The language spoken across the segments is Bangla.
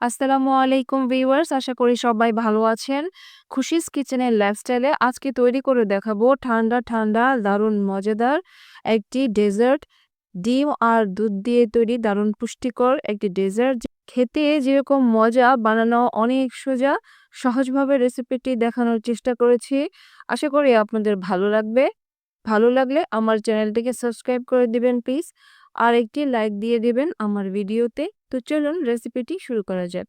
আসসালামু আলাইকুম ভিউয়ার্স, আশা করি সবাই ভালো আছেন। খুশিস কিচেনের লাইফস্টাইলে আজকে তৈরি করে দেখাবো ঠান্ডা ঠান্ডা, দারুণ, মজাদার একটি ডেজার্ট ডিম আর দুধ দিয়ে তৈরি দারুণ পুষ্টিকর একটি ডেজার্ট খেতে যেরকম মজা, বানানো অনেক সোজা। সহজভাবে রেসিপিটি দেখানোর চেষ্টা করেছি। আশা করি আপনাদের ভালো লাগবে। ভালো লাগলে আমার চ্যানেলটিকে সাবস্ক্রাইব করে দিবেন প্লিজ আর একটি লাইক দিয়ে দিবেন আমার ভিডিওতে তো চলুন রেসিপিটি শুরু করা যাক।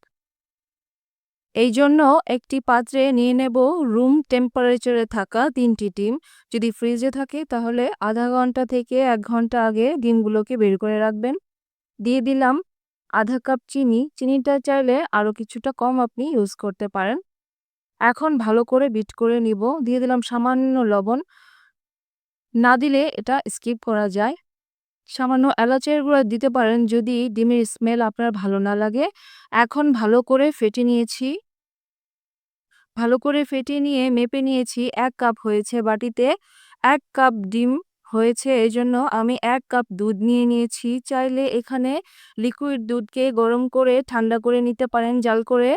এই জন্য একটি পাত্রে নিয়ে নেব রুম টেম্পারেচারে থাকা তিনটি ডিম। যদি ফ্রিজে থাকে তাহলে আধা ঘণ্টা থেকে এক ঘণ্টা আগে ডিমগুলোকে বের করে রাখবেন। দিয়ে দিলাম আধা কাপ চিনি। চিনিটা চাইলে আরও কিছুটা কম আপনি ইউজ করতে পারেন। এখন ভালো করে বিট করে নিব। দিয়ে দিলাম সামান্য লবণ। না দিলে এটা স্কিপ করা যায়। সামান্য এলাচের গুঁড়া দিতে পারেন যদি ডিমের স্মেল আপনার ভালো না লাগে। এখন ভালো করে ফেটে নিয়েছি। ভালো করে ফেটে নিয়ে মেপে নিয়েছি এক কাপ হয়েছে বাটিতে। এক কাপ ডিম হয়েছে এই জন্য আমি এক কাপ দুধ নিয়ে নিয়েছি। চাইলে এখানে লিকুইড দুধকে গরম করে ঠান্ডা করে নিতে পারেন, জাল করে।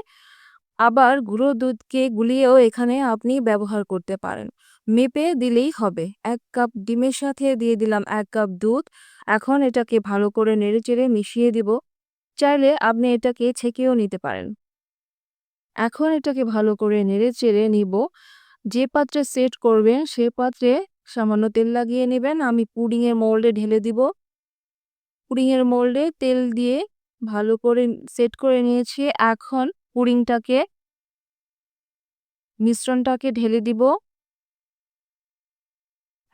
আবার গুঁড়ো দুধকে গুলিয়েও এখানে আপনি ব্যবহার করতে পারেন। মেপে দিলেই হবে। এক কাপ ডিমের সাথে দিয়ে দিলাম এক কাপ দুধ। এখন এটাকে ভালো করে নেড়েচেড়ে মিশিয়ে দিব। চাইলে আপনি এটাকে ছেঁকেও নিতে পারেন। এখন এটাকে ভালো করে নেড়েচেড়ে নিব। যে পাত্রে সেট করবেন, সে পাত্রে সামান্য তেল লাগিয়ে নেবেন। আমি পুডিংয়ের মোল্ডে ঢেলে দিব। পুডিংয়ের মোল্ডে তেল দিয়ে ভালো করে সেট করে নিয়েছি। এখন পুডিংটাকে, মিশ্রণটাকে ঢেলে দিব।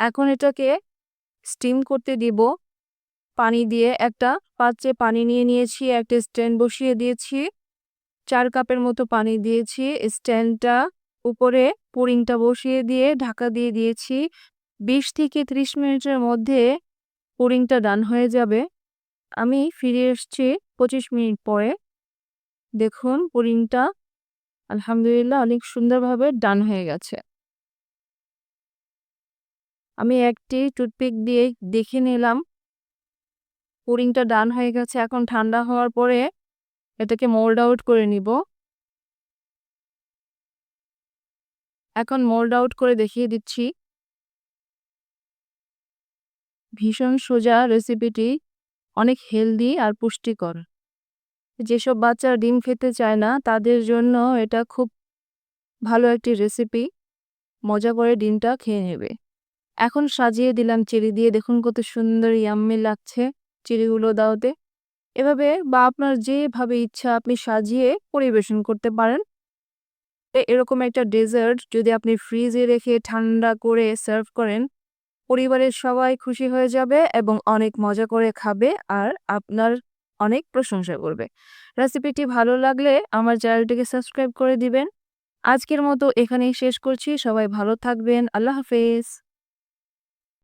এখন এটাকে স্টিম করতে দিব। পানি দিয়ে একটা পাত্রে পানি নিয়ে নিয়েছি, একটা স্ট্যান্ড বসিয়ে দিয়েছি। চার কাপের মতো পানি দিয়েছি স্ট্যান্ডটা উপরে পুরিংটা বসিয়ে দিয়ে ঢাকা দিয়ে দিয়েছি। বিশ থেকে ত্রিশ মিনিটের মধ্যে পুরিংটা ডান হয়ে যাবে। আমি ফিরে এসছি পঁচিশ মিনিট পরে। দেখুন পুরিংটা আলহামদুলিল্লাহ অনেক সুন্দরভাবে ডান হয়ে গেছে। আমি একটি টুথপিক দিয়ে দেখে নিলাম। পুরিংটা ডান হয়ে গেছে। এখন ঠান্ডা হওয়ার পরে এটাকে মোল্ড আউট করে নিব। এখন মোল্ড আউট করে দেখিয়ে দিচ্ছি। ভীষণ সোজা রেসিপিটি অনেক হেলদি আর পুষ্টিকর। যেসব বাচ্চা ডিম খেতে চায় না, তাদের জন্য এটা খুব ভালো একটি রেসিপি। মজা করে ডিমটা খেয়ে নেবে। এখন সাজিয়ে দিলাম চেরি দিয়ে। দেখুন কত সুন্দর ইয়াম্মি লাগছে চেরিগুলো দাওতে। এভাবে বা আপনার যেভাবে ইচ্ছা আপনি সাজিয়ে পরিবেশন করতে পারেন। এরকম একটা ডেজার্ট যদি আপনি ফ্রিজে রেখে ঠান্ডা করে সার্ভ করেন, পরিবারের সবাই খুশি হয়ে যাবে এবং অনেক মজা করে খাবে আর আপনার অনেক প্রশংসা করবে। রেসিপিটি ভালো লাগলে আমার চ্যানেলটিকে সাবস্ক্রাইব করে দিবেন। আজকের মতো এখানেই শেষ করছি। সবাই ভালো থাকবেন। আল্লাহ হাফেজ।